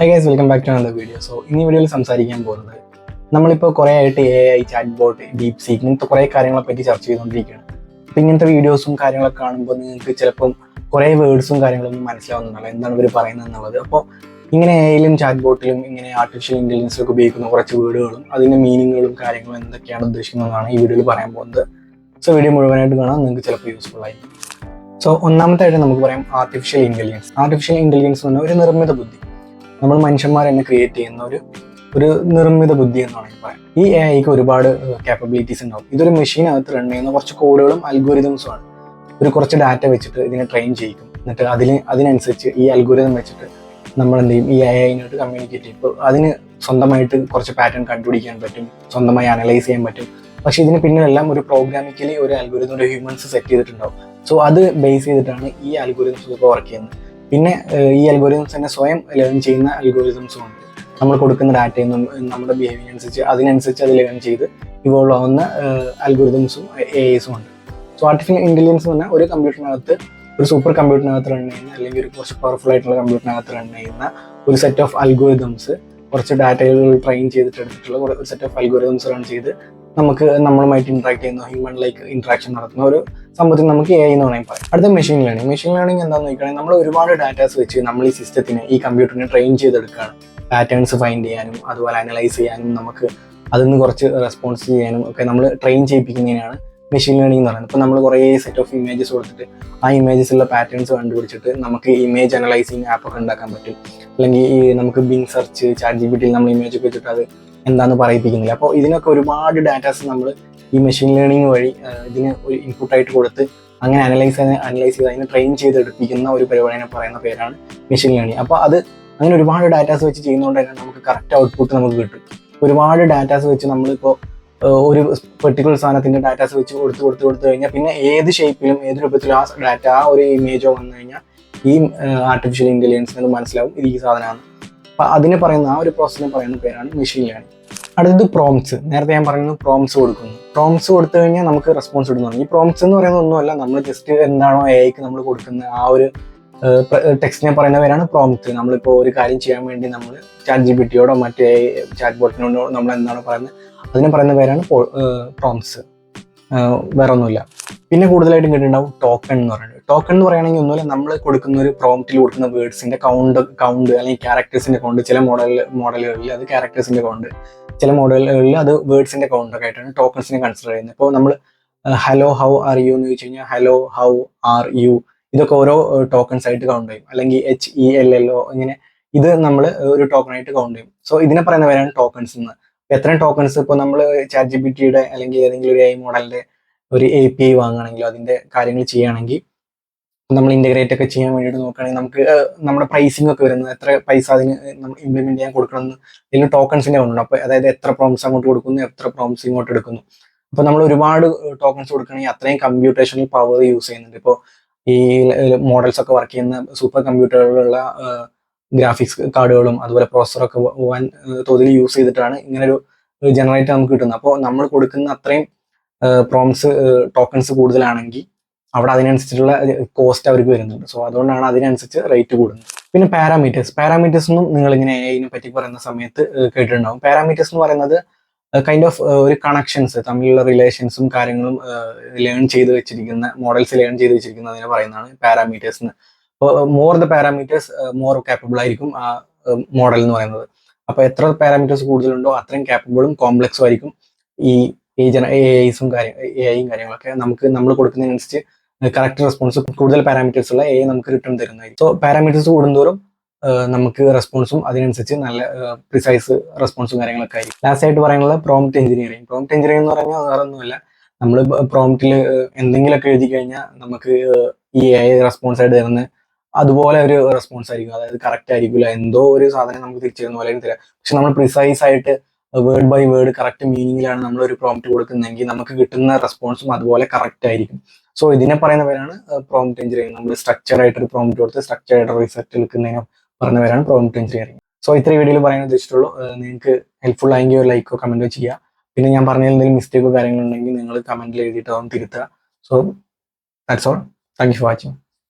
Hi guys welcome back to another video so ഇനി വീഡിയോയിൽ സംസാരിക്കാൻ പോകുന്നത് നമ്മളിപ്പോൾ കുറേ ആയിട്ട് A I chat bot DeepSeek ഇങ്ങനത്തെ കുറേ കാര്യങ്ങളെ പറ്റി ചർച്ച ചെയ്തുകൊണ്ടിരിക്കുകയാണ്. അപ്പോൾ ഇങ്ങനത്തെ വീഡിയോസും കാര്യങ്ങളൊക്കെ കാണുമ്പോൾ നിങ്ങൾക്ക് ചിലപ്പം കുറേ വേർഡ്സും കാര്യങ്ങളൊന്നും മനസ്സിലാവുന്നുണ്ടല്ലോ എന്താണ് ഇവർ പറയുന്നത് എന്നുള്ളത്. അപ്പോൾ ഇങ്ങനെ എയിലും ചാറ്റ് ബോട്ടിലും ഇങ്ങനെ ആർട്ടിഫിഷ്യൽ ഇന്റലിജൻസിലൊക്കെ ഉപയോഗിക്കുന്ന കുറച്ച് വേർഡുകളും അതിന്റെ മീനിങ്ങുകളും കാര്യങ്ങളും എന്തൊക്കെയാണ് ഉദ്ദേശിക്കുന്നതാണ് ഈ വീഡിയോയിൽ പറയാൻ പോകുന്നത്. സോ വീഡിയോ മുഴുവനായിട്ട് കാണാൻ നിങ്ങൾക്ക് ചിലപ്പോൾ യൂസ്ഫുൾ ആയിരിക്കും. സോ ഒന്നാമത്തായിട്ട് നമുക്ക് പറയാം ആർട്ടിഫിഷ്യൽ ഇന്റലിജൻസ് ആർട്ടിഫിഷ്യൽ ഇന്റലിജൻസ് എന്ന് പറഞ്ഞാൽ ഒരു നിർമ്മിത ബുദ്ധി. നമ്മൾ മനുഷ്യന്മാർ തന്നെ ക്രിയേറ്റ് ചെയ്യുന്ന ഒരു ഒരു നിർമ്മിത ബുദ്ധി എന്ന് വേണമെങ്കിൽ പറയാം ഈ എ ഐക്ക് ഒരുപാട് കാപ്പബിലിറ്റീസ് ഉണ്ടാവും. ഇതൊരു മെഷീനകത്ത് റൺ ചെയ്യുന്ന കുറച്ച് കോഡുകളും അൽഗോരിതംസും ആണ്. ഒരു കുറച്ച് ഡാറ്റ വെച്ചിട്ട് ഇതിനെ ട്രെയിൻ ചെയ്യിക്കും. എന്നിട്ട് അതിന് അതിനനുസരിച്ച് ഈ അൽഗോരിതം വെച്ചിട്ട് നമ്മൾ എന്ത് ചെയ്യും? ഈ എ ഐനായിട്ട് കമ്മ്യൂണിക്കേറ്റ് ചെയ്യും. ഇപ്പോൾ അതിന് സ്വന്തമായിട്ട് കുറച്ച് പാറ്റേൺ കണ്ടുപിടിക്കാൻ പറ്റും. സ്വന്തമായി അനലൈസ് ചെയ്യാൻ പറ്റും. പക്ഷേ ഇതിന് പിന്നിലെല്ലാം ഒരു പ്രോഗ്രാമിക്കലി ഒരു അൽഗോരിതം ഒരു ഹ്യൂമൻസ് സെറ്റ് ചെയ്തിട്ടുണ്ടാവും. സോ അത് ബേസ് ചെയ്തിട്ടാണ് ഈ അൽഗോരിതംസ് ഇപ്പോൾ വർക്ക് ചെയ്യുന്നത്. പിന്നെ ഈ അൽഗോരിതംസ് തന്നെ സ്വയം ലേൺ ചെയ്യുന്ന അൽഗോരിതംസും ഉണ്ട്. നമ്മൾ കൊടുക്കുന്ന ഡാറ്റയിൽ നിന്നും നമ്മുടെ ബിഹേവിയർ അനുസരിച്ച് അതിനനുസരിച്ച് അത് ലേൺ ചെയ്ത് ഇവോൾവ് ആവുന്ന അൽഗോരിതംസും എ ഐസും ഉണ്ട്. സോ ആർട്ടിഫിഷ്യൽ ഇന്റലിജൻസ് എന്ന് പറഞ്ഞാൽ ഒരു കമ്പ്യൂട്ടറിനകത്ത് ഒരു സൂപ്പർ കമ്പ്യൂട്ടറിനകത്ത് റൺ ചെയ്യുന്ന അല്ലെങ്കിൽ ഒരു കുറച്ച് പവർഫുൾ ആയിട്ടുള്ള കമ്പ്യൂട്ടറിനകത്ത് റൺ ചെയ്യുന്ന ഒരു സെറ്റ് ഓഫ് അൽഗോരിതംസ് കുറച്ച് ഡാറ്റകൾ ട്രെയിൻ ചെയ്തിട്ട് എടുത്തിട്ടുള്ള ഒരു സെറ്റ് ഓഫ് അൽഗോരിതംസ് റൺ ചെയ്ത് നമുക്ക് നമ്മളുമായിട്ട് ഇന്ററാക്ട് ചെയ്യുന്ന ഹ്യൂമൻ ലൈക്ക് ഇന്ററാക്ഷൻ നടത്തുന്ന ഒരു സംഭവത്തിന് നമുക്ക് എ എന്ന് വേണമെങ്കിൽ പറയാം. അടുത്ത മെഷീൻ ലേണിംഗ് മെഷീൻ ലേണിംഗ് എന്താണെന്ന് നോക്കുകയാണെങ്കിൽ നമ്മൾ ഒരുപാട് ഡാറ്റാസ് വെച്ച് നമ്മൾ ഈ സിസ്റ്റത്തിന് ഈ കമ്പ്യൂട്ടറിനെ ട്രെയിൻ ചെയ്തെടുക്കുകയാണ്. പാറ്റേൺസ് ഫൈൻഡ് ചെയ്യാനും അതുപോലെ അനലൈസ് ചെയ്യാനും നമുക്ക് അതിൽ നിന്ന് കുറച്ച് റെസ്പോൺസ് ചെയ്യാനും ഒക്കെ നമ്മൾ ട്രെയിൻ ചെയ്യിപ്പിക്കുന്നതിനാണ് മെഷീൻ ലേണിംഗ് എന്ന് പറയുന്നത്. ഇപ്പോൾ നമ്മൾ കുറേ സെറ്റ് ഓഫ് ഇമേജസ് കൊടുത്തിട്ട് ആ ഇമേജസിലുള്ള പാറ്റേൺസ് കണ്ടുപിടിച്ചിട്ട് നമുക്ക് ഇമേജ് അനലൈസിങ് ആപ്പൊക്കെ ഉണ്ടാക്കാൻ പറ്റും. അല്ലെങ്കിൽ ഈ നമുക്ക് ബിങ് സെർച്ച് ചാറ്റ് ജി ടിയിൽ നമ്മൾ ഇമേജ് ഒക്കെ വെച്ചിട്ട് അത് എന്താണെന്ന് പറയിപ്പിക്കുന്നില്ല. അപ്പോൾ ഇതിനൊക്കെ ഒരുപാട് ഡാറ്റാസ് നമ്മൾ ഈ മെഷീൻ ലേണിംഗ് വഴി ഇതിന് ഒരു ഇൻപുട്ടായിട്ട് കൊടുത്ത് അങ്ങനെ അനലൈസ് അനലൈസ് ചെയ്ത് അതിനെ ട്രെയിൻ ചെയ്തെടുപ്പിക്കുന്ന ഒരു പരിപാടിനെ പറയുന്ന പേരാണ് മെഷീൻ ലേണിംഗ് അപ്പോൾ അത് അങ്ങനെ ഒരുപാട് ഡാറ്റാസ് വെച്ച് ചെയ്യുന്നതുകൊണ്ട് തന്നെ നമുക്ക് കറക്റ്റ് ഔട്ട്പുട്ട് നമുക്ക് കിട്ടും. ഒരുപാട് ഡാറ്റാസ് വെച്ച് നമ്മളിപ്പോൾ ഒരു പെർട്ടിക്കുലർ സാധനത്തിന്റെ ഡാറ്റാസ് വെച്ച് കൊടുത്ത് കൊടുത്ത് കൊടുത്തു കഴിഞ്ഞാൽ പിന്നെ ഏത് ഷേപ്പിലും ഏത് രൂപത്തിലും ആ ഡാറ്റ ആ ഒരു ഇമേജോ വന്നു കഴിഞ്ഞാൽ ഈ ആർട്ടിഫിഷ്യൽ ഇന്റലിജൻസിന് മനസ്സിലാവും. ഇത് ഈ സാധനമാണ് അപ്പൊ അതിനെ പറയുന്ന ആ ഒരു പ്രോസസ്സിനെ പറയുന്ന പേരാണ് മെഷീൻ ലേണിംഗ് അടുത്തത് പ്രോംസ് നേരത്തെ ഞാൻ പറയുന്നത് പ്രോംസ് കൊടുക്കുന്നു. പ്രോംസ് കൊടുത്തു കഴിഞ്ഞാൽ നമുക്ക് റെസ്പോൺസ് ഇടുന്നു ഈ പ്രോംസ് എന്ന് പറയുന്ന ഒന്നുമല്ല നമ്മൾ ജസ്റ്റ് എന്താണോ എ നമ്മൾ കൊടുക്കുന്ന ആ ഒരു ടെക്സ്റ്റിനെ പറയുന്ന പേരാണ് പ്രോംസ് നമ്മളിപ്പോൾ ഒരു കാര്യം ചെയ്യാൻ വേണ്ടി നമ്മൾ ചാറ്റ് ജി ടിയോടോ മറ്റേ ചാറ്റ് ബോട്ടിനോടോ നമ്മൾ എന്താണോ പറയുന്നത് അതിനെ പറയുന്ന പേരാണ് പ്രോംസ് വേറെ ഒന്നുമില്ല പിന്നെ കൂടുതലായിട്ടും കേട്ടിട്ടുണ്ടാവും ടോക്കൺ എന്ന് പറയുന്നത്. ടോക്കൺ എന്ന് പറയുകയാണെങ്കിൽ ഒന്നുമില്ല നമ്മൾ കൊടുക്കുന്ന ഒരു പ്രോംപ്റ്റിൽ കൊടുക്കുന്ന വേർഡ്സിന്റെ കൗണ്ട് കൗണ്ട് അല്ലെങ്കിൽ ക്യാരക്ടേഴ്സിന്റെ കൗണ്ട് ചില മോഡൽ മോഡലുകളിൽ അത് ക്യാരക്ടേഴ്സിന്റെ കൗണ്ട് ചില മോഡലുകളിൽ അത് വേർഡ്സിന്റെ കൗണ്ട് ഒക്കെ ആയിട്ടാണ് ടോക്കൺസിനെ കൺസിഡർ ചെയ്യുന്നത്. ഇപ്പോൾ നമ്മൾ ഹലോ ഹൗ ആർ യു എന്ന് ചോദിച്ചു കഴിഞ്ഞാൽ ഹലോ ഹൗ ആർ യു ഇതൊക്കെ ഓരോ ടോക്കൺസ് ആയിട്ട് കൗണ്ട് ചെയ്യും. അല്ലെങ്കിൽ H E L L O ഇങ്ങനെ ഇത് നമ്മൾ ഒരു ടോക്കൺ ആയിട്ട് കൗണ്ട് ചെയ്യും. സോ ഇതിനെ പറയുന്നവരാണ് ടോക്കൺസ് എന്ന്. എത്ര ടോക്കൺസ് ഇപ്പോൾ നമ്മൾ ചാറ്റ് ജി ടിയുടെ അല്ലെങ്കിൽ ഏതെങ്കിലും ഒരു ഐ മോഡലിന്റെ ഒരു എ പി ഐ വാങ്ങുകയാണെങ്കിലോ അതിന്റെ കാര്യങ്ങൾ ചെയ്യുകയാണെങ്കിൽ നമ്മൾ ഇന്റഗ്രേറ്റ് ഒക്കെ ചെയ്യാൻ വേണ്ടിയിട്ട് നോക്കുകയാണെങ്കിൽ നമുക്ക് നമ്മുടെ പ്രൈസിംഗ് ഒക്കെ വരുന്നത് എത്ര പൈസ അതിന് നമ്മൾ ഇംപ്ലിമെന്റ് ചെയ്യാൻ കൊടുക്കണമെന്ന് ഇതിൽ ടോക്കൺസിന്റെ അപ്പോൾ അതായത് എത്ര പ്രോംസ് അങ്ങോട്ട് കൊടുക്കുന്നു എത്ര പ്രോംസ് ഇങ്ങോട്ട് എടുക്കുന്നു. അപ്പോൾ നമ്മൾ ഒരുപാട് ടോക്കൺസ് കൊടുക്കുകയാണെങ്കിൽ അത്രയും കമ്പ്യൂട്ടേഷണൽ പവർ യൂസ് ചെയ്യുന്നുണ്ട്. ഇപ്പോൾ ഈ മോഡൽസ് ഒക്കെ വർക്ക് ചെയ്യുന്ന സൂപ്പർ കമ്പ്യൂട്ടറുകളുള്ള ഗ്രാഫിക്സ് കാർഡുകളും അതുപോലെ പ്രോസസ്സറൊക്കെ വൻ തോതിൽ യൂസ് ചെയ്തിട്ടാണ് ഇങ്ങനൊരു ഒരു ജനറേറ്റ് നമുക്ക് കിട്ടുന്നത്. അപ്പോൾ നമ്മൾ കൊടുക്കുന്ന അത്രയും പ്രോംസ് ടോക്കൺസ് കൂടുതലാണെങ്കിൽ അവിടെ അതിനനുസരിച്ചുള്ള കോസ്റ്റ് അവർക്ക് വരുന്നുണ്ട്. സോ അതുകൊണ്ടാണ് അതിനനുസരിച്ച് റേറ്റ് കൂടുന്നത്. പിന്നെ പാരാമീറ്റേഴ്സ് പാരാമീറ്റേഴ്സ് ഒന്നും നിങ്ങൾ ഇങ്ങനെ അതിനെ പറ്റി പറയുന്ന സമയത്ത് കേട്ടിട്ടുണ്ടാവും. പാരാമീറ്റേഴ്സ് എന്ന് പറയുന്നത് കൈൻഡ് ഓഫ് ഒരു കണക്ഷൻസ് തമ്മിലുള്ള റിലേഷൻസും കാര്യങ്ങളും ലേൺ ചെയ്ത് വെച്ചിരിക്കുന്ന മോഡൽസ് ലേൺ ചെയ്ത് വെച്ചിരിക്കുന്നതിനെ പറയുന്നതാണ് പാരാമീറ്റേഴ്സ് എന്ന്. More the parameters more capable ആയിരിക്കും ആ മോഡൽ എന്ന് പറയുന്നത്. അപ്പോൾ എത്ര പാരാമീറ്റേഴ്സ് കൂടുതലുണ്ടോ അത്രയും കാപ്പബിളും കോംപ്ലക്സും ആയിരിക്കും ഈ ഈ ജന എ ഐസും കാര്യം എ ഐയും കാര്യങ്ങളൊക്കെ നമുക്ക് നമ്മൾ കൊടുക്കുന്നതിനനുസരിച്ച് കറക്റ്റ് റെസ്പോൺസ് കൂടുതൽ പാരാമീറ്റേഴ്സ് ഉള്ള എ നമുക്ക് റിട്ടേൺ തരുന്നതായിരിക്കും. സോ പാരാമീറ്റേഴ്സ് കൂടുന്തോറും നമുക്ക് റെസ്പോൺസും അതിനനുസരിച്ച് നല്ല പ്രിസൈസ് റെസ്പോൺസും കാര്യങ്ങളൊക്കെ ആയിരിക്കും. ലാസ്റ്റ് ആയിട്ട് പറയാനുള്ളത് പ്രോംപ്റ്റ് എഞ്ചിനീയറിംഗ് പ്രോംപ്റ്റ് എഞ്ചിനീയറിംഗ് എന്ന് പറഞ്ഞാൽ വേറെ ഒന്നുമില്ല. നമ്മൾ പ്രോംപ്റ്റിൽ എന്തെങ്കിലുമൊക്കെ എഴുതി കഴിഞ്ഞാൽ നമുക്ക് ഈ എ റെസ്പോൺസ് ആയിട്ട് തരുന്ന അതുപോലെ ഒരു റെസ്പോൺസ് ആയിരിക്കും. അതായത് കറക്റ്റ് ആയിരിക്കില്ല എന്തോ ഒരു സാധനം നമുക്ക് തിരിച്ചു തരുന്ന പോലെ തരാം. പക്ഷെ നമ്മൾ പ്രിസൈസ് ആയിട്ട് വേർഡ് ബൈ വേർഡ് കറക്റ്റ് മീനിങ്ങിലാണ് നമ്മൾ ഒരു പ്രോംപ്റ്റ് കൊടുക്കുന്നതെങ്കിൽ നമുക്ക് കിട്ടുന്ന റെസ്പോൺസും അതുപോലെ കറക്റ്റ് ആയിരിക്കും. സോ ഇതിനെ പറയുന്നവരാണ് പ്രോംപ്റ്റ് എഞ്ചിനീയറിംഗ് നമ്മൾ സ്ട്രക്ചർ ആയിട്ട് ഒരു പ്രോംപ്റ്റ് കൊടുത്ത് സ്ട്രക്ചർ ആയിട്ട് റിസൾട്ട് എടുക്കുന്നതിന് പറഞ്ഞവരാണ് പ്രോംപ്റ്റ് എഞ്ചിനീയറിംഗ് സോ ഇത്ര വീഡിയോയിൽ പറയാൻ ഉദ്ദേശിച്ചുള്ളൂ നിങ്ങൾക്ക് ഹെൽപ്ഫുൾ ആയെങ്കിൽ ഒരു ലൈക്കോ കമന്റോ ചെയ്യുക. പിന്നെ ഞാൻ പറഞ്ഞതിൽ എന്തെങ്കിലും മിസ്റ്റേക്കോ കാര്യങ്ങളുണ്ടെങ്കിൽ നിങ്ങൾ കമന്റിൽ എഴുതിയിട്ട് അതൊന്ന് തിരുത്തുക. So that's all thank you for watching